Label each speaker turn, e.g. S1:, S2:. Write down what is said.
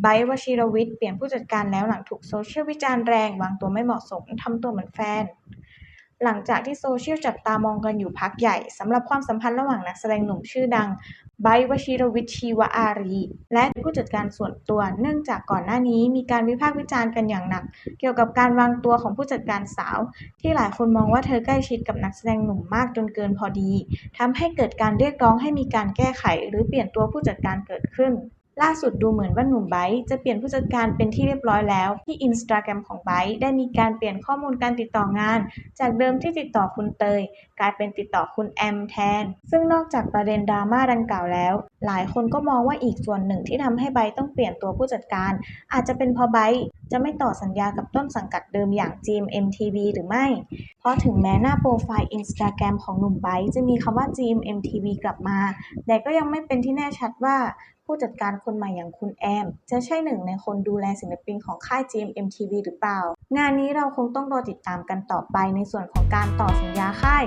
S1: ไบร์วชิรวิทย์เปลี่ยนผู้จัดการแล้วหลังถูกโซเชียลวิจารณ์แรงวางตัวไม่เหมาะสมทำตัวเหมือนแฟน หลังจากที่โซเชียลจับตามองกันอยู่พักใหญ่สำหรับความสัมพันธ์ระหว่างนักแสดงหนุ่มชื่อดังไบร์วชิรวิทย์ชีวอารี และผู้จัดการส่วนตัวเนื่องจากก่อนหน้านี้มีการวิพากษ์วิจารณ์กันอย่างหนัก เกี่ยวกับการวางตัวของผู้จัดการสาว ที่หลายคนมองว่าเธอใกล้ชิดกับนักแสดงหนุ่มมากจนเกินพอดีทำให้เกิดการเรียกร้องให้มีการแก้ไข หรือเปลี่ยนตัวผู้จัดการเกิดขึ้น ล่าสุดดูเหมือนว่าหนุ่มไบต์จะเปลี่ยนผู้จัดการเป็นที่เรียบร้อยแล้ว ที่อินสตาแกรมของไบต์ได้มีการเปลี่ยนข้อมูลการติดต่องาน จากเดิมที่ติดต่อคุณเตย กลายเป็นติดต่อคุณแอมแทน ซึ่งนอกจากประเด็นดราม่าดังกล่าวแล้ว หลายคนก็มองว่าอีกส่วนหนึ่งที่ทำให้ไบต้องเปลี่ยนตัวผู้จัดการ อาจจะเป็นเพราะไบจะไม่ต่อสัญญากับต้นสังกัดเดิมอย่าง GMMTV หรือไม่ เพราะถึงแม้หน้าโปรไฟล์อินสตาแกรมของหนุ่มไบจะมีคำว่า GMMTV กลับมา แต่ก็ยังไม่เป็นที่แน่ชัดว่าผู้จัดการคนใหม่อย่างคุณแอม จะใช่หนึ่งในคนดูแลศิลปินของค่าย GMMTV หรือเปล่า งานนี้เราคงต้องรอติดตามกันต่อไปในส่วนของการต่อสัญญาค่าย